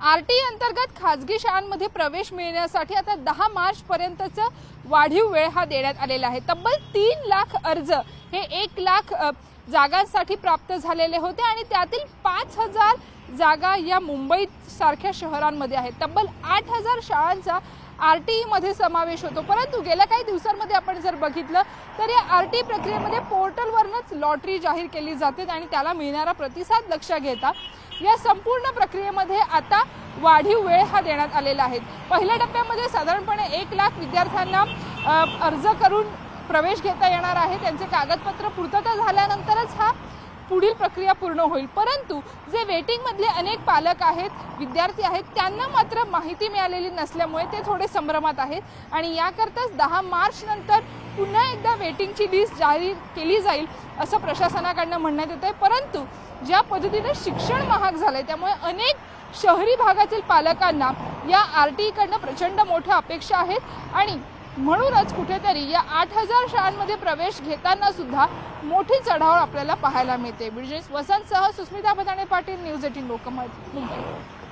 R T अंतर्गत खाजगी शाळांमध्ये प्रवेश मिळण्यासाठी आता दहा मार्च पर्यंतचं वाढीव वेळ हा देण्यात आलेला आहे. तब्बल तीन लाख अर्ज हे एक लाख जागांसाठी प्राप्त झालेले होते आणि त्यातील पाच हजार जागा या मुंबईसारख्या शहरांमध्ये आहेत. तब्बल आठ हजार शाळांचा आर टी ईमध्ये समावेश होतो. परंतु गेल्या काही दिवसांमध्ये आपण जर बघितलं तर या आर टी प्रक्रियेमध्ये पोर्टलवरूनच लॉटरी जाहीर केली जाते आणि त्याला मिळणारा प्रतिसाद लक्षात घेता या संपूर्ण प्रक्रियेमध्ये आता वाढीव वेळ हा देण्यात आलेला आहे. पहिल्या टप्प्यामध्ये साधारणपणे एक लाख विद्यार्थ्यांना अर्ज करून प्रवेश घेता येणार आहे. त्यांचे कागदपत्र पूर्तता झाल्यानंतरच हा पुढील प्रक्रिया पूर्ण होईल. परंतु जे वेटिंगमधले अनेक पालक आहेत विद्यार्थी आहेत त्यांना मात्र माहिती मिळालेली नसल्यामुळे ते थोडे संभ्रमात आहेत. आणि याकरताच दहा मार्च नंतर पुन्हा एकदा वेटिंगची लिस्ट जाहीर केली जाईल असं प्रशासनाकडनं म्हणण्यात येत आहे परंतु ज्या पद्धतीने शिक्षण महाग झालंय त्यामुळे अनेक शहरी भागातील पालकांना या आर टीकडनं प्रचंड मोठ्या अपेक्षा आहेत. आणि म्हणूनच कुठेतरी या आठ हजार शाळांमध्ये प्रवेश घेताना सुद्धा मोठी चढाव आपल्याला पाहायला मिळते. विजय वसंतसह सुस्मिता बदाणे पाटील न्यूज एटीन लोकमत मुंबई.